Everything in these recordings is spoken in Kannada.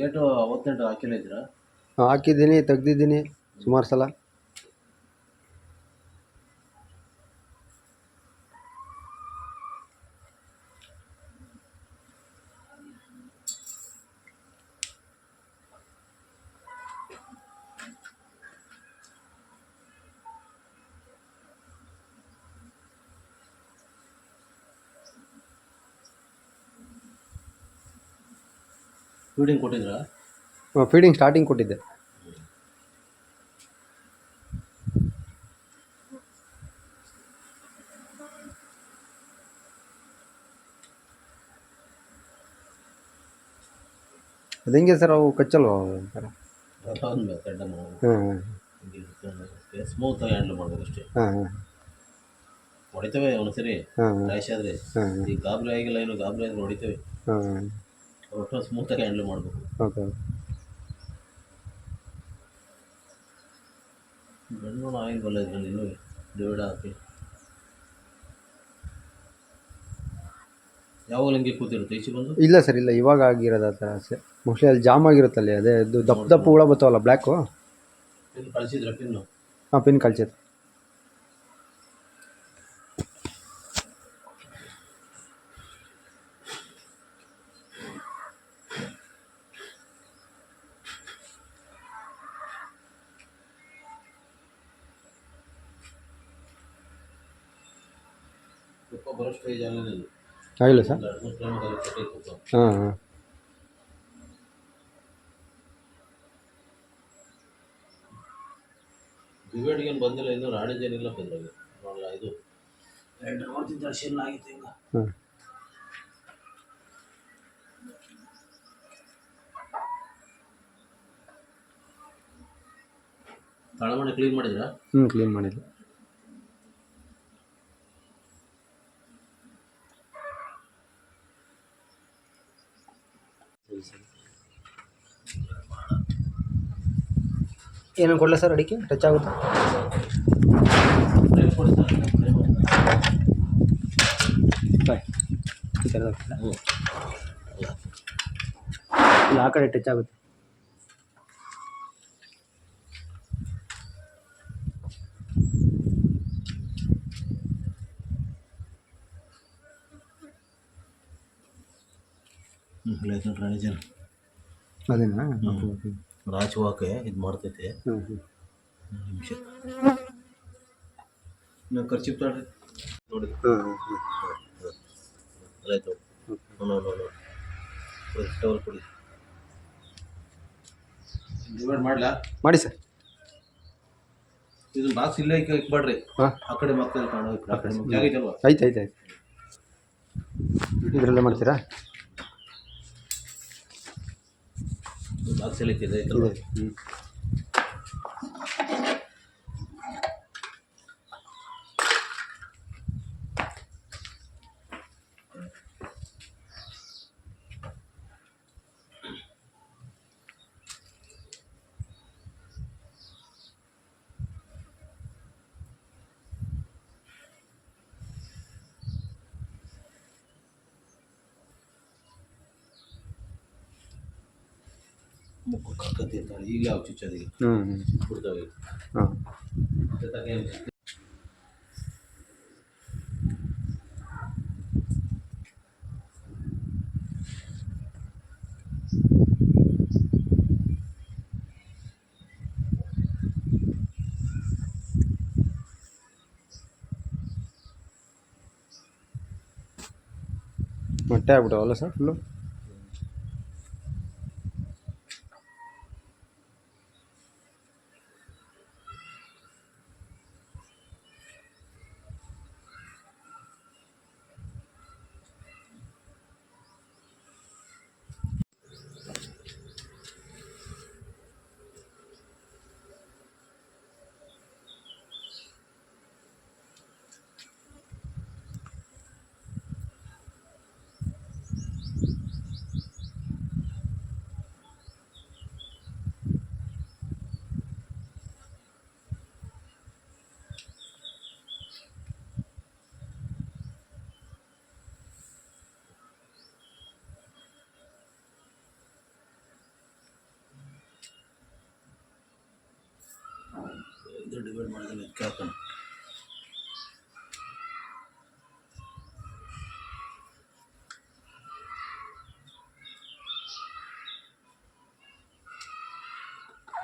ಗೇಟು ಅವತ್ತೆಂಟು ಹಾಕಿಲ್ಲ ಇದ್ದೀರಾ? ಹಾಕಿದ್ದೀನಿ ತೆಗ್ದಿದ್ದೀನಿ ಸುಮಾರು ಸಲ. ಫೀಡಿಂಗ್ ಕೊಟ್ಟಿದ್ರಾ? ಫೀಡಿಂಗ್ ಸ್ಟಾರ್ಟಿಂಗ್ ಕೊಟ್ಟಿದ್ದೆ. ಅದು ಹೆಂಗೆ ಸರ್ ಅವು ಕಚ್ಚಲ್ವಾ ಒಂಥರ? ಹಾಂ ಸ್ಮೂತ್ ಆಗಿ ಹ್ಯಾಂಡಲ್ ಮಾಡ್ಬೇಕು ಅಷ್ಟೇ. ಹಾಂ ಹಾಂ. ಹೊಡಿತೇವೆ ಒಂದ್ಸರಿ. ಆದರೆ. ಈ ಗಾಬರಿ ಆಗಿಲ್ಲ ಏನು ಗಾಬರಿ ಆದ್ರೆ ಹೊಡಿತೇವೆ. ಹಾಂ. ಒಟ್ಟು ಸ್ಮೂತಾಗಿ ಹ್ಯಾಂಡಲ್ ಮಾಡಬೇಕು. ಓಕೆ ಗಂಡು ಆಯಿಲ್ ಬಲ್ಲ ಇದ್ರಲ್ಲಿ ಇನ್ನೂ ಡಿವೈಡ್ ಹಾಕಿ ಯಾವಾಗಲೂ ಹಂಗೆ ಕೂತಿರುತ್ತೆ ಈಚೆ ಬಂದು? ಇಲ್ಲ ಸರ್ ಇಲ್ಲ ಇವಾಗ ಆಗಿರೋದು ಆ ಥರ ಅಷ್ಟೇ ಮೋಸ್ಟ್ಲಿ ಅಲ್ಲಿ ಜಾಮ್ ಆಗಿರುತ್ತಲ್ಲಿ ಅದೇ ದಪ್ಪ ದಪ್ಪ ಹುಳ ಬರ್ತಾವಲ್ಲ ಬ್ಲ್ಯಾಕು ಪಿನ್ ಕಳಿಸಿದ್ರೆ ಪಿನ್ನು ಹಾಂ ಪಿನ್ ಕಳ್ಸೈತೆ ತುಪ್ಪ ಬರೋ ಸ್ಟೇಜ್ ಆಗಲಿಲ್ಲ ಇದು ಆಗಿಲ್ಲ ಸರ್? ಹಾಂ ಹಾಂ. ಏನು ಬಂದಿಲ್ಲ ಇನ್ನೂ ಏನಿಲ್ಲ ಇದ್ರಾಗೆ ನೋಡಲ್ಲ ಇದು. ಎರಡು ನೋಡ್ತಿದ್ದ ಅರ್ಶಿಲ್ಲ ಆಗಿತ್ತು ಈಗ. ಹಾಂ. ತಳಮಣೆ ಕ್ಲೀನ್ ಮಾಡಿದ್ರಾ? ಹ್ಞೂ ಕ್ಲೀನ್ ಮಾಡಿಲ್ಲ ಏನು ಕೊಡಲ ಸರ್ ಅಡಿಕೆ? ಟಚ್ ಆಗುತ್ತೆ? ಬಾಯ್. ಈ ಥರದ ಇಲ್ಲ ಆ ಕಡೆ ಟಚ್ ಆಗುತ್ತೆ. ಅದೇನಾ. ರಾಜವಾಕೆ ಇದು ಮಾಡ್ತೈತೆ. ನಿಮಿಷ ನೀವು ಖರ್ಚು ತಗೊಳ್ರಿ ನೋಡಿ. ಆಯ್ತು. ನೋ ನೋ ನೋ ಟವಲ್ ಕೊಡಿ ಡಿವೈಡ್ ಮಾಡಲಾ? ಮಾಡಿ ಸರ್. ಇದು ಬಾಕ್ಸ್ ಇಲ್ಲೇ ಇಕ್ಬೇಡ್ರಿ. ಆ ಕಡೆ ಮಕ್ಕಳು ಕಾಣೋ ಆ ಕಡೆ ಜಾಗ ಆಯ್ತು ಆಯ್ತು ಆಯ್ತು. ಇದರಲ್ಲೇ ಮಾಡ್ತೀರಾ? ಬಾಕ್ಸ್ ಎಲ್ಲ ಐತೆ ಐತಲ್ವಾ ಇದೆ ಹ್ಞೂ ಮುಕ್ಕು ಕಕ್ಕತ್ತಿ ಅಂತ ಈಗಲೇ ಅವು ಚುಚ್ಚೋದಿಲ್ಲ ಹ್ಞೂ ಹ್ಞೂ ಬಿಡ್ತಾವೆ ಹಾಂ ಜೊತೆಗೆ ಮೊಟ್ಟೆ ಆಗ್ಬಿಟ್ಟವಲ್ಲ ಸರ್ ಫುಲ್ಲು ಇದು ಡಿವೈಡ್ ಮಾಡಿದ್ರೆ ಇದಕ್ಕೆ ಹಾಕೋಣ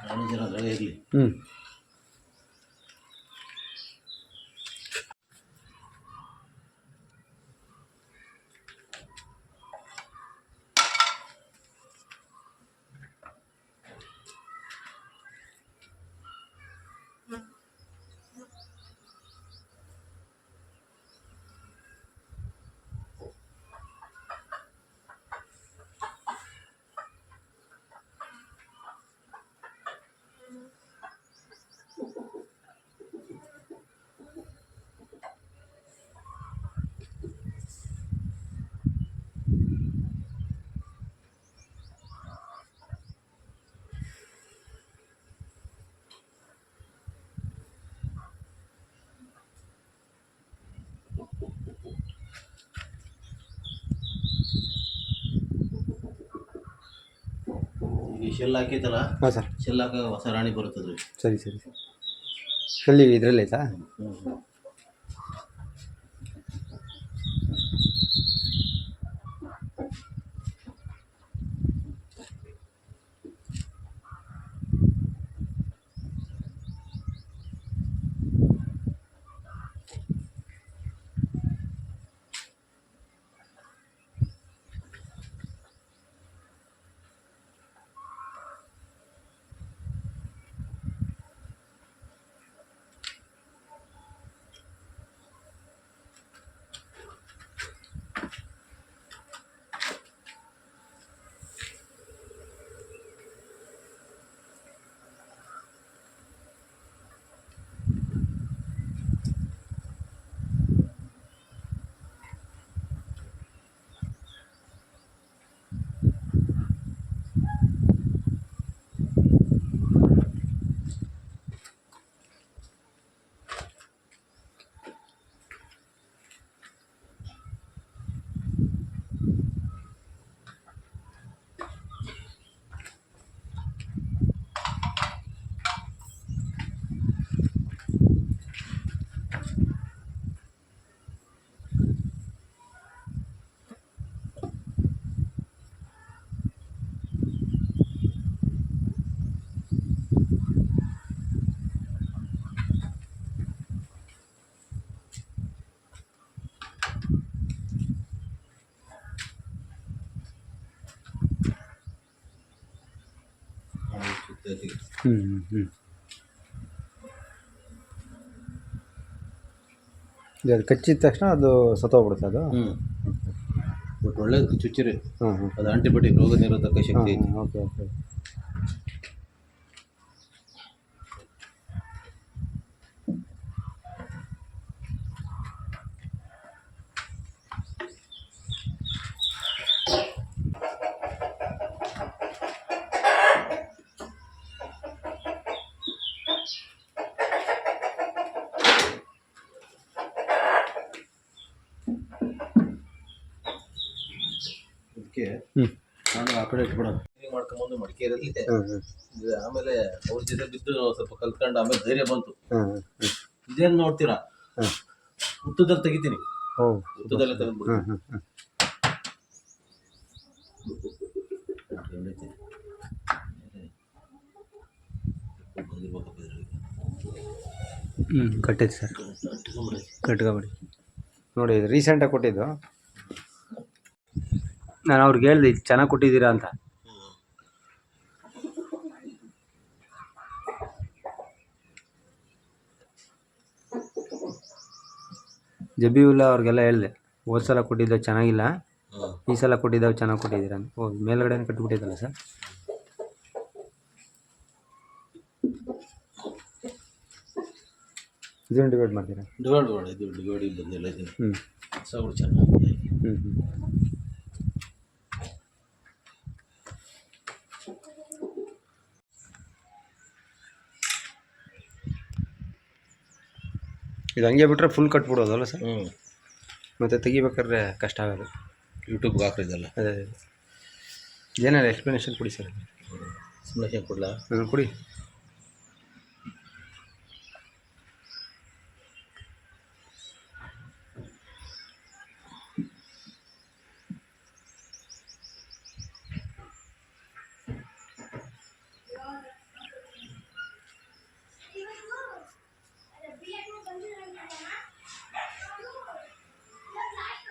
ರಾಣಿ ಜನ ಅದ್ರಾಗೆ ಇರಲಿ ಹ್ಞೂ ಈಗ ಶೆಲ್ ಹಾಕೈತಲ್ಲ ಹಾಂ ಸರ್. ಶೆಲ್ ಹಾಕ ಹೊಸ ರಾಣಿ ಬರುತ್ತದ್ರಿ. ಸರಿ ಸರಿ ಸರ್. ಇದರಲ್ಲಿ ಆಯ್ತಾ? ಹ್ಞೂ ಹ್ಞೂ ಹ್ಞೂ ಹ್ಞೂ ಇದು ಅದು ಕಚ್ಚಿದ ತಕ್ಷಣ ಅದು ಸತ್ತೋಗ್ಬಿಡುತ್ತೆ ಅದು? ಹ್ಞೂ ಬಟ್ ಒಳ್ಳೇದು ಚುಚ್ಚಿರಿ. ಹಾಂ ಹಾಂ ಅದು ಆಂಟಿಬಯೋಟಿಕ್ ರೋಗ ನಿರೋಧಕ ಶಕ್ತಿ ಓಕೆ ಓಕೆ ನಾನು ಆ ಕಡೆ ಇಟ್ಬಿಡೋಣ. ಮಾಡ್ಕೊಂಬಂದು ಮಡಿಕೇರಿಯಲ್ಲಿ ಇದು ಆಮೇಲೆ ಅವ್ರ ಜೊತೆ ಬಿದ್ದು ಸ್ವಲ್ಪ ಕಲ್ತ್ಕೊಂಡು ಆಮೇಲೆ ಧೈರ್ಯ ಬಂತು. ಇದೇನು ನೋಡ್ತೀರಾ? ಹಾಂ ಹುತ್ತದಲ್ಲಿ ತೆಗಿತೀನಿ. ಓ ಹುತ್ತದಲ್ಲೇ ತೆಗೆದ್ಬಿಡ್ತೀನಿ. ಹ್ಞೂ ಕಟ್ಟೈತೆ ಸರ್. ಕಟ್ಕೊಬಿಡಿ ನೋಡಿ ಇದು ರೀಸೆಂಟಾಗಿ ಕೊಟ್ಟಿದ್ದು. ನಾನು ಅವ್ರಿಗೆ ಹೇಳಿದೆ ಇದು ಚೆನ್ನಾಗಿ ಕೊಟ್ಟಿದ್ದೀರಾ ಅಂತ. ಹ್ಮ್. ಅವರಿಗೆಲ್ಲ ಹೇಳಿದೆ ಹೋದ ಸಲ ಕೊಟ್ಟಿದ್ದು ಚೆನ್ನಾಗಿಲ್ಲ ಈ ಸಲ ಕೊಟ್ಟಿದ್ದಾವೆ ಚೆನ್ನಾಗಿ ಕೊಟ್ಟಿದ್ದೀರಾ ಅಂತ. ಓ ಮೇಲ್ಗಡೆನೇ ಕಟ್ಬಿಟ್ಟಿದ್ದಲ್ಲ ಸರ್. ಇದನ್ನು ಡಿವೈಡ್ ಮಾಡ್ತೀರಾ? ಡಿವೈಡ್ ಮಾಡಿ ಇದು ಡಿವೈಡ್ ಬಂದಿಲ್ಲ ಹ್ಞೂ ಚೆನ್ನಾಗಿ ಹ್ಞೂ ಹ್ಞೂ ಇದು ಹಂಗೆ ಬಿಟ್ಟರೆ ಫುಲ್ ಕಟ್ಬಿಡೋದಲ್ಲ ಸರ್? ಹ್ಞೂ ಮತ್ತು ತೆಗಿಬೇಕಾದ್ರೆ ಕಷ್ಟ ಆಗೋದು. ಯೂಟ್ಯೂಬ್ಗೆ ಹಾಕಿದಲ್ಲ ಅದೇ ಏನಾರ ಎಕ್ಸ್ಪ್ಲನೇಷನ್ ಕೊಡಿ ಸರ್. ಸುಮ್ಮನೆ ಕೊಡಲಾ? ಹ್ಞೂ ಕೊಡಿ.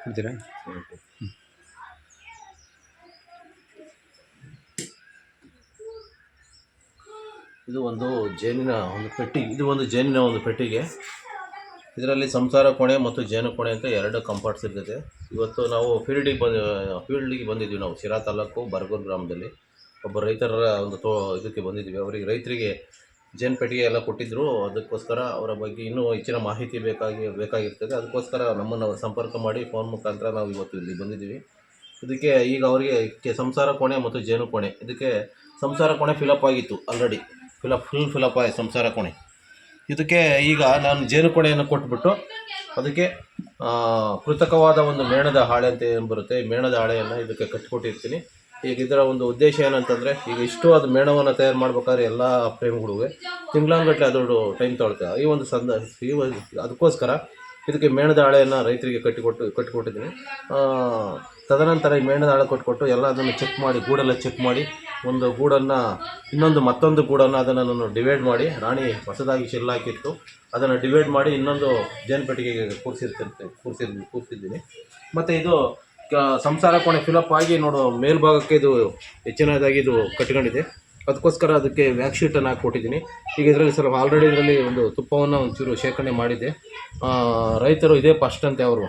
ಕೊಡ್ತೀರಾ ಇದು ಒಂದು ಜೇನಿನ ಒಂದು ಪೆಟ್ಟಿ, ಇದು ಒಂದು ಜೇನಿನ ಒಂದು ಪೆಟ್ಟಿಗೆ. ಇದರಲ್ಲಿ ಸಂಸಾರ ಕೋಣೆ ಮತ್ತು ಜೇನು ಕೋಣೆ ಅಂತ ಎರಡು ಕಂಪಾರ್ಟ್ಸ್ ಇರ್ತದೆ. ಇವತ್ತು ನಾವು ಫೀಲ್ಡಿಗೆ ಬಂದ ಫೀಲ್ಡಿಗೆ ಬಂದಿದ್ವಿ ನಾವು, ಶಿರಾ ತಾಲೂಕು ಬರಗೂರು ಗ್ರಾಮದಲ್ಲಿ. ಒಬ್ಬ ರೈತರ ಒಂದು ತೋ ಇದಕ್ಕೆ ಬಂದಿದ್ವಿ ಅವರಿಗೆ ರೈತರಿಗೆ ಜೇನು ಪೆಟ್ಟಿಗೆ ಎಲ್ಲ ಕೊಟ್ಟಿದ್ದರು ಅದಕ್ಕೋಸ್ಕರ ಅವರ ಬಗ್ಗೆ ಇನ್ನೂ ಹೆಚ್ಚಿನ ಮಾಹಿತಿ ಬೇಕಾಗಿ, ಬೇಕಾಗಿರ್ತದೆ. ಅದಕ್ಕೋಸ್ಕರ ನಮ್ಮನ್ನು ಸಂಪರ್ಕ ಮಾಡಿ ಫೋನ್ ಮುಖಾಂತರ ನಾವು ಇವತ್ತು ಇಲ್ಲಿ ಬಂದಿದ್ದೀವಿ. ಇದಕ್ಕೆ ಈಗ ಅವರಿಗೆ ಸಂಸಾರ ಕೋಣೆ ಮತ್ತು ಜೇನು ಕೋಣೆ. ಇದಕ್ಕೆ ಸಂಸಾರ ಕೋಣೆ ಫಿಲಪ್ ಆಗಿತ್ತು ಆಲ್ರೆಡಿ ಫಿಲಪ್ ಫುಲ್ ಫಿಲಪ್ ಆಗಿ ಸಂಸಾರ ಕೋಣೆ. ಇದಕ್ಕೆ ಈಗ ನಾನು ಜೇನು ಕೋಣೆಯನ್ನು ಕೊಟ್ಬಿಟ್ಟು ಅದಕ್ಕೆ ಕೃತಕವಾದ ಒಂದು ಮೇಣದ ಹಾಳೆ ಅಂತ ಏನು ಬರುತ್ತೆ? ಮೇಣದ ಹಾಳೆಯನ್ನು ಇದಕ್ಕೆ ಕಟ್ಟಿಕೊಟ್ಟಿರ್ತೀನಿ ಈಗ ಇದರ ಒಂದು ಉದ್ದೇಶ ಏನಂತಂದರೆ, ಈಗ ಇಷ್ಟು ಅದು ಮೇಣವನ್ನು ತಯಾರು ಮಾಡ್ಬೇಕಾದ್ರೆ ಎಲ್ಲ ಫ್ರೇಮ್ಗಳಿಗೆ ತಿಂಗಳಾಂಗಟ್ಲೆ ಅದು ಟೈಮ್ ತೊಗೊಳುತ್ತೆ ಈ ಒಂದು ಸಂದ, ಈ ಅದಕ್ಕೋಸ್ಕರ ಇದಕ್ಕೆ ಮೇಣದ ಹಾಳೆಯನ್ನು ರೈತರಿಗೆ ಕಟ್ಟಿಕೊಟ್ಟು, ಕಟ್ಟಿಕೊಟ್ಟಿದ್ದೀನಿ. ತದನಂತರ ಈ ಮೇಣದ ಹಾಳೆ ಕೊಟ್ಕೊಟ್ಟು ಎಲ್ಲ ಅದನ್ನು ಚೆಕ್ ಮಾಡಿ, ಗೂಡೆಲ್ಲ ಚೆಕ್ ಮಾಡಿ, ಒಂದು ಗೂಡನ್ನು, ಇನ್ನೊಂದು ಮತ್ತೊಂದು ಗೂಡನ್ನು ಅದನ್ನು ನಾನು ಡಿವೈಡ್ ಮಾಡಿ, ರಾಣಿ ಹೊಸದಾಗಿ ಹಾಕಿತ್ತು. ಅದನ್ನು ಡಿವೈಡ್ ಮಾಡಿ ಇನ್ನೊಂದು ಜೇನು ಪೆಟ್ಟಿಗೆಗೆ ಕೂರಿಸಿರ್ತಿರ್ತೀನಿ ಕೂರಿಸಿ ಕೂರಿಸಿದ್ದೀನಿ. ಮತ್ತು ಇದು ಸಂಸಾರ ಕೋಣೆ ಫಿಲಪ್ ಆಗಿ ನೋಡು ಮೇಲ್ಭಾಗಕ್ಕೆ ಇದು ಹೆಚ್ಚಿನದಾಗಿ ಇದು ಕಟ್ಕೊಂಡಿದೆ. ಅದಕ್ಕೋಸ್ಕರ ಅದಕ್ಕೆ ವ್ಯಾಕ್ ಶೀಟನ್ನು ಹಾಕ್ಕೊಟ್ಟಿದ್ದೀನಿ. ಈಗ ಇದರಲ್ಲಿ ಸ್ವಲ್ಪ ಆಲ್ರೆಡಿ ಇದರಲ್ಲಿ ಒಂದು ತುಪ್ಪವನ್ನು ಒಂಚೂರು ಶೇಖರಣೆ ಮಾಡಿದ್ದೆ. ರೈತರು ಇದೇ ಫಸ್ಟ್ ಅಂತೆ ಅವರು.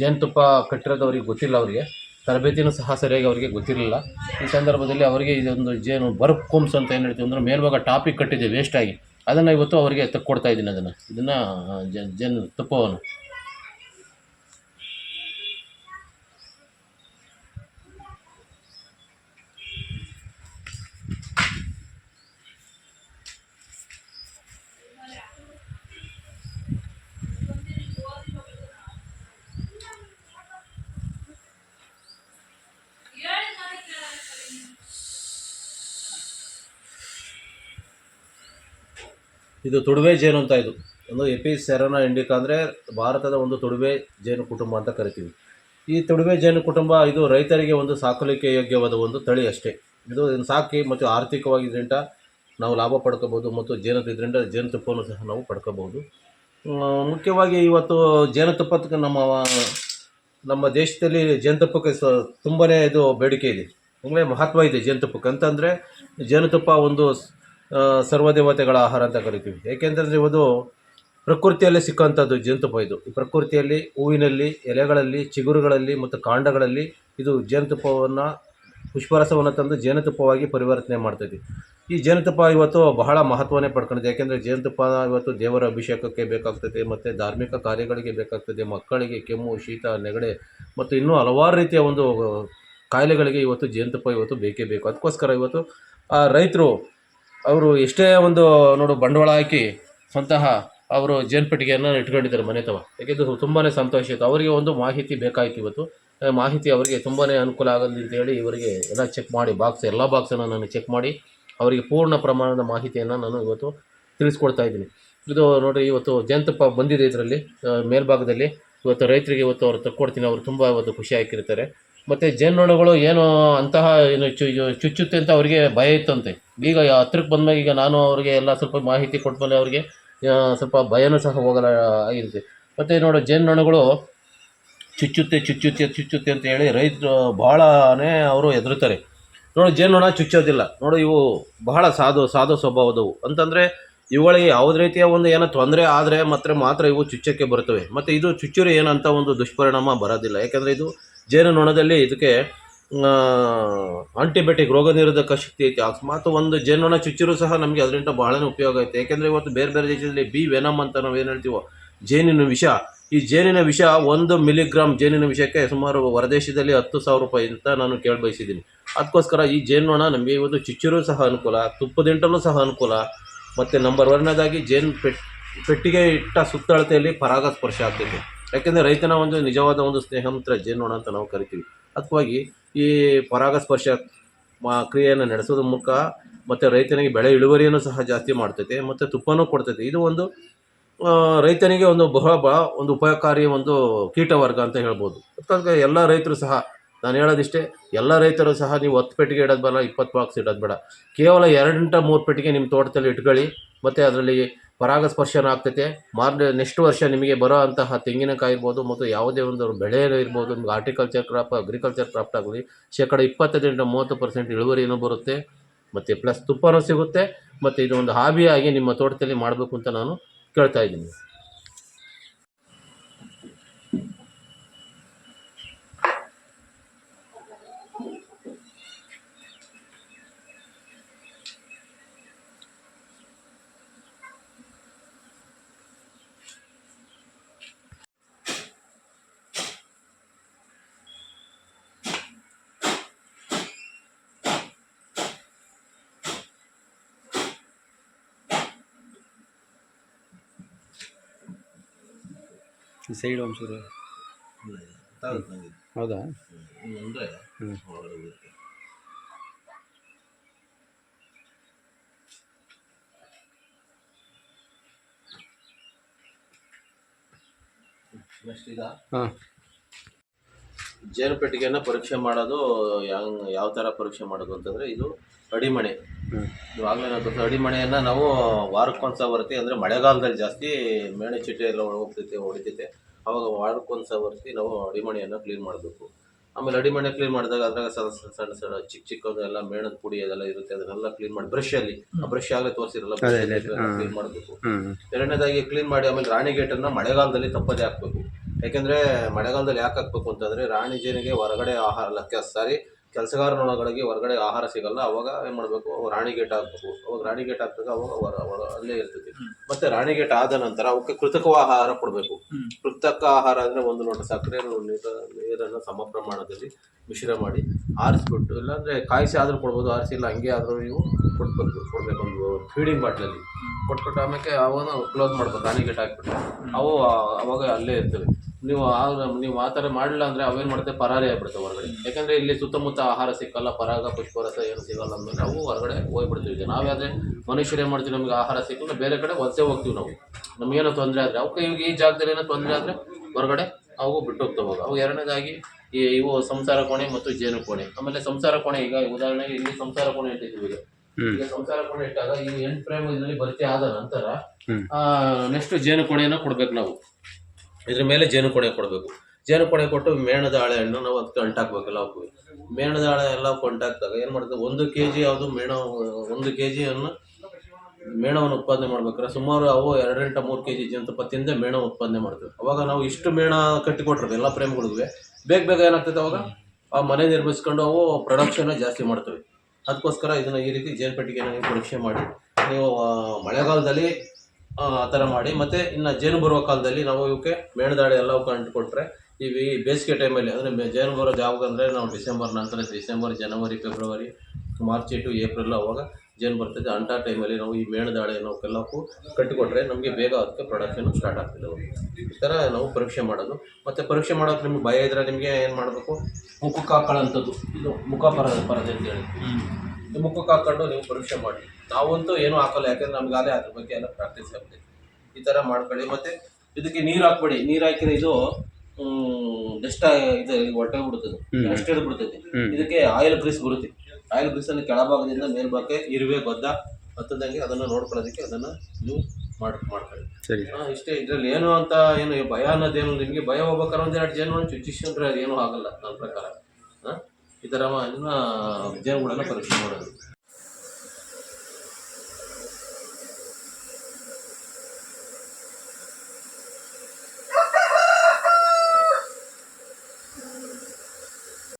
ಜೇನುತುಪ್ಪ ಕಟ್ಟಿರೋದು ಅವ್ರಿಗೆ ಗೊತ್ತಿಲ್ಲ ಅವರಿಗೆ. ತರಬೇತಿನೂ ಸಹ ಸರಿಯಾಗಿ ಅವರಿಗೆ ಗೊತ್ತಿರಲಿಲ್ಲ. ಈ ಸಂದರ್ಭದಲ್ಲಿ ಅವರಿಗೆ ಇದೊಂದು ಜೇನು ಬರ್ಪ್ ಕೋಮ್ಸ್ ಅಂತ ಏನು ಹೇಳ್ತೀವಿ ಅಂದರೆ ಮೇಲ್ಭಾಗ ಟಾಪಿಕ್ ಕಟ್ಟಿದೆ ವೇಸ್ಟಾಗಿ ಅದನ್ನು ಇವತ್ತು ಅವರಿಗೆ ತಕ್ಕೊಡ್ತಾ ಇದ್ದೀನಿ ಅದನ್ನು. ಇದನ್ನು ಜೇನು ತುಪ್ಪವನ್ನು. ಇದು ತುಡುವೆ ಜೇನು ಅಂತ ಇದು. ಒಂದು ಎಪಿ ಸೆರನ ಇಂಡಿಕಾ ಅಂದರೆ ಭಾರತದ ಒಂದು ತುಡುವೆ ಜೇನು ಕುಟುಂಬ ಅಂತ ಕರಿತೀವಿ. ಈ ತುಡುವೆ ಜೇನು ಕುಟುಂಬ ಇದು ರೈತರಿಗೆ ಒಂದು ಸಾಕಲಿಕ್ಕೆ ಯೋಗ್ಯವಾದ ಒಂದು ತಳಿ ಅಷ್ಟೇ. ಇದು ಇದನ್ನು ಸಾಕಿ ಮತ್ತು ಆರ್ಥಿಕವಾಗಿ ಇದರಿಂದ ನಾವು ಲಾಭ ಪಡ್ಕೋಬೋದು ಮತ್ತು ಜೇನು ಇದರಿಂದ ಜೇನುತುಪ್ಪವನ್ನು ಸಹ ನಾವು ಪಡ್ಕೋಬೋದು ಮುಖ್ಯವಾಗಿ ಇವತ್ತು ಜೇನುತುಪ್ಪಕ್ಕೆ ನಮ್ಮ ನಮ್ಮ ದೇಶದಲ್ಲಿ ಜೇನುತುಪ್ಪಕ್ಕೆ ಸ ತುಂಬನೇ ಇದು ಬೇಡಿಕೆ ಇದೆ. ಅಂದರೆ ಮಹತ್ವ ಇದೆ ಜೇನುತುಪ್ಪಕ್ಕೆ. ಅಂತಂದರೆ ಜೇನುತುಪ್ಪ ಒಂದು ಸರ್ವದೇವತೆಗಳ ಆಹಾರ ಅಂತ ಕರಿತೀವಿ. ಏಕೆಂತಂದರೆ ಇವತ್ತು ಪ್ರಕೃತಿಯಲ್ಲಿ ಸಿಕ್ಕಂಥದ್ದು ಜೇನುತುಪ್ಪ ಇದು. ಈ ಪ್ರಕೃತಿಯಲ್ಲಿ, ಹೂವಿನಲ್ಲಿ, ಎಲೆಗಳಲ್ಲಿ, ಚಿಗುರುಗಳಲ್ಲಿ ಮತ್ತು ಕಾಂಡಗಳಲ್ಲಿ ಇದು ಜೇನುತುಪ್ಪವನ್ನು, ಪುಷ್ಪರಸವನ್ನು ತಂದು ಜೇನುತುಪ್ಪವಾಗಿ ಪರಿವರ್ತನೆ ಮಾಡ್ತೈತಿ. ಈ ಜೇನುತುಪ್ಪ ಇವತ್ತು ಬಹಳ ಮಹತ್ವನೇ ಪಡ್ಕೊಂಡಿದೆ. ಯಾಕೆಂದರೆ ಜೇನುತುಪ್ಪ ಇವತ್ತು ದೇವರ ಅಭಿಷೇಕಕ್ಕೆ ಬೇಕಾಗ್ತದೆ ಮತ್ತು ಧಾರ್ಮಿಕ ಕಾರ್ಯಗಳಿಗೆ ಬೇಕಾಗ್ತದೆ ಮಕ್ಕಳಿಗೆ ಕೆಮ್ಮು, ಶೀತ, ನೆಗಡೆ ಮತ್ತು ಇನ್ನೂ ಹಲವಾರು ರೀತಿಯ ಒಂದು ಕಾಯಿಲೆಗಳಿಗೆ ಇವತ್ತು ಜೇನುತುಪ್ಪ ಇವತ್ತು ಬೇಕೇ ಬೇಕು. ಅದಕ್ಕೋಸ್ಕರ ಇವತ್ತು ರೈತರು ಅವರು ಎಷ್ಟೇ ಒಂದು ನೋಡು ಬಂಡವಾಳ ಹಾಕಿ ಸ್ವಂತಹ ಅವರು ಜೇನುಪೆಟ್ಟಿಗೆಯನ್ನು ಇಟ್ಕೊಂಡಿದ್ದಾರೆ ಮನೆ ತವ. ಯಾಕೆಂದರೆ ತುಂಬಾ ಸಂತೋಷ ಇತ್ತು. ಅವರಿಗೆ ಒಂದು ಮಾಹಿತಿ ಬೇಕಾಯಿತು ಇವತ್ತು. ಮಾಹಿತಿ ಅವರಿಗೆ ತುಂಬಾ ಅನುಕೂಲ ಆಗಲಿ ಅಂತೇಳಿ ಇವರಿಗೆ ಎಲ್ಲ ಚೆಕ್ ಮಾಡಿ ಬಾಕ್ಸ್ ಎಲ್ಲ ಬಾಕ್ಸನ್ನು ನಾನು ಚೆಕ್ ಮಾಡಿ ಅವರಿಗೆ ಪೂರ್ಣ ಪ್ರಮಾಣದ ಮಾಹಿತಿಯನ್ನು ನಾನು ಇವತ್ತು ತಿಳಿಸ್ಕೊಡ್ತಾ ಇದ್ದೀನಿ. ಇದು ನೋಡಿರಿ, ಇವತ್ತು ಜೇನುತುಪ್ಪ ಬಂದಿದೆ ಇದರಲ್ಲಿ ಮೇಲ್ಭಾಗದಲ್ಲಿ. ಇವತ್ತು ರೈತರಿಗೆ ಇವತ್ತು ಅವ್ರು ತಕ್ಕೊಡ್ತೀನಿ. ಅವರು ತುಂಬ ಇವತ್ತು ಖುಷಿ ಹಾಕಿರ್ತಾರೆ. ಮತ್ತು ಜೇನುನೊಣಗಳು ಏನು ಅಂತಹ ಏನು ಚು ಚುಚ್ಚುತ್ತೆ ಅಂತ ಅವರಿಗೆ ಭಯ ಇತ್ತಂತೆ. ಈಗ ಹತ್ರಕ್ಕೆ ಬಂದಮೇಲೆ ಈಗ ನಾನು ಅವರಿಗೆ ಎಲ್ಲ ಸ್ವಲ್ಪ ಮಾಹಿತಿ ಕೊಟ್ಮೇಲೆ ಅವರಿಗೆ ಸ್ವಲ್ಪ ಭಯನೂ ಸಹ ಹೋಗಲ್ಲ ಆಗಿರುತ್ತೆ ಮತ್ತು ನೋಡು ಜೇನುನೊಣಗಳು ಚುಚ್ಚುತ್ತೆ ಚುಚ್ಚುತ್ತೆ ಚುಚ್ಚುತ್ತೆ ಅಂತ ಹೇಳಿ ರೈತರು ಬಹಳನೇ ಅವರು ಹೆದರುತ್ತಾರೆ. ನೋಡು ಜೇನುನೊಣ ಚುಚ್ಚೋದಿಲ್ಲ. ನೋಡು, ಇವು ಬಹಳ ಸಾಧು ಸಾಧು ಸ್ವಭಾವದವು. ಅಂತಂದರೆ ಇವುಗಳಿಗೆ ಯಾವುದೇ ರೀತಿಯ ಒಂದು ಏನೋ ತೊಂದರೆ ಆದರೆ ಮಾತ್ರ ಮಾತ್ರ ಇವು ಚುಚ್ಚಕ್ಕೆ ಬರ್ತವೆ ಮತ್ತು ಇದು ಚುಚ್ಚುರಿ ಏನಂತ ಒಂದು ದುಷ್ಪರಿಣಾಮ ಬರೋದಿಲ್ಲ. ಯಾಕೆಂದರೆ ಇದು ಜೇನುನೊಣದಲ್ಲಿ ಇದಕ್ಕೆ ಆಂಟಿಬಯೋಟಿಕ್ ರೋಗ ನಿರೋಧಕ ಶಕ್ತಿ ಐತಿ. ಅಕಸ್ಮಾತ್ ಒಂದು ಜೇನುನೊಣ ಚುಚ್ಚಿರು ಸಹ ನಮಗೆ ಅದರಿಂದ ಬಹಳನೇ ಉಪಯೋಗ ಐತೆ. ಏಕೆಂದರೆ ಇವತ್ತು ಬೇರೆ ಬೇರೆ ದೇಶದಲ್ಲಿ ಬಿ ವೆನಮ್ ಅಂತ ನಾವು ಏನು ಹೇಳ್ತೀವೋ, ಜೇನಿನ ವಿಷ. ಈ ಜೇನಿನ ವಿಷ ಒಂದು ಮಿಲಿಗ್ರಾಮ್ ಜೇನಿನ ವಿಷಕ್ಕೆ ಸುಮಾರು ಹೊರದೇಶದಲ್ಲಿ ಹತ್ತು ಸಾವಿರ ರೂಪಾಯಿ ಅಂತ ನಾನು ಕೇಳಿ ಬಯಸಿದ್ದೀನಿ ಅದಕ್ಕೋಸ್ಕರ ಈ ಜೇನುನೊಣ ನಮಗೆ ಇವತ್ತು ಚುಚ್ಚಿರು ಸಹ ಅನುಕೂಲ ತುಪ್ಪದಿಂಟಲೂ ಸಹ ಅನುಕೂಲ. ಮತ್ತು ನಂಬರ್ ಒನ್ನೇದಾಗಿ ಜೇನು ಪೆಟ್, ಪೆಟ್ಟಿಗೆ ಇಟ್ಟ ಸುತ್ತಳತೆಯಲ್ಲಿ ಪರಾಗಸ್ಪರ್ಶ ಆಗ್ತೈತೆ. ಯಾಕೆಂದರೆ ರೈತನ ಒಂದು ನಿಜವಾದ ಒಂದು ಸ್ನೇಹಂತ್ರ ಜೇನುನೊಣ ಅಂತ ನಾವು ಕರಿತೀವಿ. ಅದಕ್ಕಾಗಿ ಈ ಪರಾಗಸ್ಪರ್ಶ ಮಾ- ಕ್ರಿಯೆಯನ್ನು ನಡೆಸೋದ್ರ ಮೂಲಕ ಮತ್ತು ರೈತನಿಗೆ ಬೆಳೆ ಇಳುವರಿಯನ್ನು ಸಹ ಜಾಸ್ತಿ ಮಾಡ್ತೈತೆ, ಮತ್ತು ತುಪ್ಪನೂ ಕೊಡ್ತೈತೆ. ಇದು ಒಂದು ರೈತನಿಗೆ ಒಂದು ಬಹಳ ಬಹಳ ಒಂದು ಉಪಾಯಕಾರಿ ಒಂದು ಕೀಟವರ್ಗ ಅಂತ ಹೇಳ್ಬೋದು. ಅದಕ್ಕಾಗಿ ಎಲ್ಲ ರೈತರು ಸಹ, ನಾನು ಹೇಳೋದಿಷ್ಟೇ, ಎಲ್ಲ ರೈತರು ಸಹ ನೀವು ಹತ್ತು ಪೆಟ್ಟಿಗೆ ಇಡೋದು ಬೇಡ, ಇಪ್ಪತ್ತು ಬಾಕ್ಸ್ ಇಡೋದು ಬೇಡ. ಕೇವಲ ಎರಡಂಟ ಮೂರು ಪೆಟ್ಟಿಗೆ ನಿಮ್ಮ ತೋಟದಲ್ಲಿ ಇಟ್ಕೊಳ್ಳಿ, ಮತ್ತು ಅದರಲ್ಲಿ ಪರಾಗಸ್ಪರ್ಶನ ಆಗ್ತೈತೆ. ಮಾರ್ನೆ, ನೆಕ್ಸ್ಟ್ ವರ್ಷ ನಿಮಗೆ ಬರೋ ಅಂತಹ ತೆಂಗಿನಕಾಯಿ ಇರ್ಬೋದು ಮತ್ತು ಯಾವುದೇ ಒಂದು ಬೆಳೆ ಇರ್ಬೋದು, ನಿಮ್ಗೆ ಆರ್ಟಿಕಲ್ಚರ್ ಕ್ರಾಪ್ ಅಗ್ರಿಕಲ್ಚರ್ ಕ್ರಾಫ್ಟ್ ಆಗಲಿ, ಶೇಕಡ ಇಪ್ಪತ್ತೈದರಿಂದ ಮೂವತ್ತು ಪರ್ಸೆಂಟ್ ಇಳುವರಿನೂ ಬರುತ್ತೆ. ಮತ್ತು ಪ್ಲಸ್ ತುಪ್ಪನೂ ಸಿಗುತ್ತೆ. ಮತ್ತು ಇದು ಒಂದು ಹಾಬಿಯಾಗಿ ನಿಮ್ಮ ತೋಟದಲ್ಲಿ ಮಾಡಬೇಕು ಅಂತ ನಾನು ಕೇಳ್ತಾ ಇದ್ದೀನಿ. ಈ ಸೈಡ್ ಒಂಚೂರು. ಹೌದಾ? ಈಗ ಹಾಂ. ಜೇನು ಪೆಟ್ಟಿಗೆಯನ್ನು ಪರೀಕ್ಷೆ ಮಾಡೋದು ಯಾವ ಯಾವ ಥರ ಪರೀಕ್ಷೆ ಮಾಡೋದು ಅಂತಂದರೆ ಇದು ಅಡಿಮಣೆ. ಇವಾಗಲೇ ನಾವು ಅಡಿಮಣೆಯನ್ನು ನಾವು ವಾರಕ್ಕೊಂದು ಬರ್ತಿ ಅಂದರೆ ಮಳೆಗಾಲದಲ್ಲಿ ಜಾಸ್ತಿ ಮೇಣೆ ಚಿಟ್ಟೆ ಎಲ್ಲ ಹೋಗ್ತೈತೆ ಹೊಡಿತೈತೆ. ಅವಾಗ ವಾರಕ್ಕೊಂದು ಬರ್ತಿ ನಾವು ಅಡಿಮಣೆಯನ್ನು ಕ್ಲೀನ್ ಮಾಡಬೇಕು. ಆಮೇಲೆ ಅಡಿಮಣೆ ಕ್ಲೀನ್ ಮಾಡಿದಾಗ ಅದ್ರಾಗ ಸಣ್ಣ ಸಣ್ಣ ಸಣ್ಣ ಚಿಕ್ಕ ಚಿಕ್ಕದೆಲ್ಲ ಮೇಣದ ಪುಡಿ ಅದೆಲ್ಲ ಇರುತ್ತೆ ಅದನ್ನೆಲ್ಲ ಕ್ಲೀನ್ ಮಾಡಿ ಬ್ರಷಲ್ಲಿ ಆ ಬ್ರಷ್ ಆಗಲೇ ತೋರಿಸಿರಲ್ಲ ಕ್ಲೀನ್ ಮಾಡಬೇಕು. ಎರಡನೇದಾಗಿ ಕ್ಲೀನ್ ಮಾಡಿ ಆಮೇಲೆ ರಾಣಿ ಗೇಟನ್ನು ಮಳೆಗಾಲದಲ್ಲಿ ತಪ್ಪದೇ ಹಾಕಬೇಕು. ಯಾಕೆಂದರೆ ಮಳೆಗಾಲದಲ್ಲಿ ಯಾಕೆ ಹಾಕಬೇಕು ಅಂತಂದರೆ ರಾಣಿ ಜೇನಿಗೆ ಹೊರಗಡೆ ಆಹಾರ ಲಕ್ಕ ಸಾರಿ ಕೆಲಸಗಾರನೊಳಗಳಿಗೆ ಹೊರಗಡೆ ಆಹಾರ ಸಿಗಲ್ಲ. ಅವಾಗ ಏನು ಮಾಡಬೇಕು? ರಾಣಿ ಗೇಟ್ ಹಾಕ್ಬೇಕು. ಅವಾಗ ರಾಣಿ ಗೇಟ್ ಹಾಕ್ಬೇಕು ಅವಾಗ ಹೊರ ಹೊರ ಅಲ್ಲೇ ಇರ್ತೈತಿ. ಮತ್ತೆ ರಾಣಿ ಗೇಟ್ ಆದ ನಂತರ ಅವಕ್ಕೆ ಕೃತಕ ಆಹಾರ ಕೊಡಬೇಕು. ಕೃತಕ ಆಹಾರ ಅಂದರೆ ಒಂದು ಲೋಟ ಸಕ್ಕರೆ ನೀರ ನೀರನ್ನು ಸಮ ಪ್ರಮಾಣದಲ್ಲಿ ಮಿಶ್ರ ಮಾಡಿ ಆರಿಸ್ಬಿಟ್ಟು ಇಲ್ಲಾಂದರೆ ಕಾಯಿಸಿ ಆದರೂ ಕೊಡ್ಬೋದು ಆರಿಸಿಲ್ಲ ಹಂಗೆ ಆದರೂ ನೀವು ಕೊಟ್ಬೇಕು ಕೊಡಬೇಕು ಒಂದು ಫೀಡಿಂಗ್ ಬಾಟ್ಲಲ್ಲಿ. ಕೊಟ್ಬಿಟ್ಟು ಆಮೇಲೆ ಅವನ್ನ ಕ್ಲೋಸ್ ಮಾಡ್ಬೇಕು. ರಾಣಿ ಗೇಟ್ ಹಾಕ್ಬಿಟ್ಟು. ಅವು ಅವಾಗ ಅಲ್ಲೇ ಇರ್ತವೆ. ನೀವು ಆಗ ನೀವು ಆ ಥರ ಮಾಡಲಿಲ್ಲ ಅಂದರೆ ಅವೇನು ಮಾಡುತ್ತೆ ಪರಾರಿ ಆಗ್ಬಿಡುತ್ತೆ ಹೊರಗಡೆ. ಯಾಕಂದರೆ ಇಲ್ಲಿ ಸುತ್ತಮುತ್ತ ಆಹಾರ ಸಿಕ್ಕಲ್ಲ ಪರಾಗ ಪುಷ್ಪರಸ ಏನು ಸಿಗಲ್ಲ ಅಂದರೆ ನಾವು ಹೊರಗಡೆ ಹೋಗ್ಬಿಡ್ತೀವಿ ನಾವಾದರೆ ಮನುಷ್ಯರು ಏನು ಮಾಡ್ತೀವಿ? ನಮಗೆ ಆಹಾರ ಸಿಕ್ಕಲ್ಲ ಬೇರೆ ಕಡೆ ವಲಸೆ ಹೋಗ್ತೀವಿ ನಾವು. ನಮಗೇನೋ ತೊಂದರೆ ಆದರೆ ಅವಕ್ಕೆ ಇವಾಗ ಈ ಜಾಗದಲ್ಲಿ ಏನೋ ತೊಂದರೆ ಆದರೆ ಹೊರಗಡೆ ಅವು ಬಿಟ್ಟು ಹೋಗ್ತವಾಗ ಅವು ಎರಡನೇದಾಗಿ ಈ ಇವು ಸಂಸಾರ ಕೋಣೆ ಮತ್ತು ಜೇನು ಕೋಣೆ. ಆಮೇಲೆ ಸಂಸಾರ ಕೋಣೆ ಈಗ ಉದಾಹರಣೆಗೆ ಇಲ್ಲಿ ಸಂಸಾರ ಕೋಣೆ ಇಟ್ಟಿದ್ದೀವಿ ಈಗ. ಈಗ ಸಂಸಾರ ಕೋಣೆ ಇಟ್ಟಾಗ ಈ ಎಂಟು ಫ್ರೇಮ್ ಇದರಲ್ಲಿ ಭರ್ತಿ ಆದ ನಂತರ. ನೆಕ್ಸ್ಟ್ ಜೇನು ಕೋಣೆಯನ್ನು ಕೊಡ್ಬೇಕು ನಾವು. ಇದ್ರ ಮೇಲೆ ಜೇನು ಕೊಡೆ ಕೊಡಬೇಕು. ಜೇನು ಕೊಡೆ ಕೊಟ್ಟು ಮೇಣದ ಹಾಳೆ ಹಣ್ಣು ನಾವು ಅದಕ್ಕೆ ಅಂಟಾಕ್ಬೇಕಲ್ಲ ಹಾಕ್ಬೇಕು ಮೇಣದ ಹಾಳೆ ಎಲ್ಲ ಕೊಂಟಾಕ್ದಾಗ ಏನು ಮಾಡ್ತದೆ? ಒಂದು ಕೆ ಜಿ ಯಾವುದು ಮೇಣ, ಒಂದು ಕೆ ಜಿಯನ್ನು ಮೇಣವನ್ನು ಉತ್ಪಾದನೆ ಮಾಡ್ಬೇಕಾದ್ರೆ ಸುಮಾರು ಅವು ಎರಡರಿಂದ ಮೂರು ಕೆ ಜಿ ಜೇನುತುಪ್ಪ ತಿಂದೆ ಮೇಣ ಉತ್ಪಾದನೆ ಮಾಡ್ತೇವೆ. ಅವಾಗ ನಾವು ಇಷ್ಟು ಮೇಣ ಕಟ್ಟಿಕೊಟ್ರೆ ಎಲ್ಲ ಫ್ರೇಮ್ಗಳಿಗೂ ಬೇಗ ಬೇಗ ಏನಾಗ್ತೈತೆ ಅವಾಗ? ಆ ಮನೆ ನಿರ್ಮಿಸ್ಕೊಂಡು ಅವು ಪ್ರೊಡಕ್ಷನ್ ಜಾಸ್ತಿ ಮಾಡ್ತವೆ. ಅದಕ್ಕೋಸ್ಕರ ಇದನ್ನು ಈ ರೀತಿ ಜೇನು ಪೆಟ್ಟಿಗೆನ ಪರೀಕ್ಷೆ ಮಾಡಿ. ನೀವು ಮಳೆಗಾಲದಲ್ಲಿ ಆ ಥರ ಮಾಡಿ. ಮತ್ತು ಇನ್ನು ಜೇನು ಬರುವ ಕಾಲದಲ್ಲಿ ನಾವು ಇವಕ್ಕೆ ಮೇಣದಾಳೆ ಎಲ್ಲ ಕಂಡುಕೊಟ್ರೆ ಈ ಬೇಸಿಗೆ ಟೈಮಲ್ಲಿ ಅಂದರೆ ಜೇನು ಬರೋ ಯಾವಾಗ ಅಂದರೆ ನಾವು ಡಿಸೆಂಬರ್ ನಂತರ ಡಿಸೆಂಬರ್, ಜನವರಿ, ಫೆಬ್ರವರಿ, ಮಾರ್ಚ್ ಟು ಏಪ್ರಿಲ್ ಅವಾಗ ಜೇನು ಬರ್ತದೆ. ಅಂಥ ಟೈಮಲ್ಲಿ ನಾವು ಈ ಮೇಣದಾಳೆ ನಾವು ಎಲ್ಲಕ್ಕೂ ಕಟ್ಟಿಕೊಟ್ರೆ ನಮಗೆ ಬೇಗ ಅದಕ್ಕೆ ಪ್ರೊಡಕ್ಷನ್ ಸ್ಟಾರ್ಟ್ ಆಗ್ತದೆ. ಈ ಥರ ನಾವು ಪರೀಕ್ಷೆ ಮಾಡೋದು. ಮತ್ತು ಪರೀಕ್ಷೆ ಮಾಡೋಕೆ ನಿಮ್ಗೆ ಭಯ ಇದ್ದರೆ ನಿಮಗೆ ಏನು ಮಾಡಬೇಕು? ಮುಖಕ್ಕೆ ಹಾಕೊಳ್ಳೋಂಥದ್ದು ಇದು ಮುಖ ಪರ, ಪರದೆ ಅಂತ ಹೇಳಿ. ಈ ಮುಖಕ್ಕೆ ಹಾಕೊಂಡು ನೀವು ಪರೀಕ್ಷೆ ಮಾಡಿ. ನಾವಂತೂ ಏನೂ ಹಾಕೋಲ್ಲ ಯಾಕಂದ್ರೆ ನಮ್ಗೆ ಅದೇ ಅದ್ರ ಬಗ್ಗೆ ಎಲ್ಲ ಪ್ರಾಕ್ಟೀಸ್ ಆಗ್ತದೆ ಈ ಥರ ಮಾಡ್ಕೊಳ್ಳಿ. ಮತ್ತು ಇದಕ್ಕೆ ನೀರು ಹಾಕ್ಬೇಡಿ. ನೀರು ಹಾಕಿದ್ರೆ ಇದು ಜಸ್ಟ್ ಇದು ಹೊಟ್ಟೆ ಬಿಡ್ತದೆ ಅಷ್ಟೇ ಬಿಡ್ತೈತೆ ಇದಕ್ಕೆ ಆಯಿಲ್ ಗ್ರೀಸ್ ಬರುತ್ತೆ. ಆಯಿಲ್ ಗ್ರೀಸನ್ನು ಕೆಳಭಾಗದಿಂದ ಮೇಲ್ಭಾಗಕ್ಕೆ ಇರುವೆ ಗೊದ್ದ ಹತ್ತದಂಗೆ ಅದನ್ನು ನೋಡ್ಕೊಳ್ಳೋದಕ್ಕೆ ಅದನ್ನು ನೀವು ಮಾಡಿ ಮಾಡ್ಕೊಳ್ಳಿ. ಇಷ್ಟೇ. ಇದರಲ್ಲಿ ಏನು ಅಂತ ಏನು ಭಯ ಅನ್ನೋದೇನು ನಿಮಗೆ ಭಯ ಹೋಗ್ಬೇಕಾದ್ರೆ ಒಂದು ಎರಡು ಜೇನು ಚುಚ್ಚಿಸ್ಕೊಂಡ್ರೆ ಏನೂ ಆಗಲ್ಲ. ನನ್ನ ಪ್ರಕಾರ. ಈ ಥರ ಇನ್ನು ಜೇನುಗೂಡನ್ನು ಪರೀಕ್ಷೆ ಮಾಡೋದು.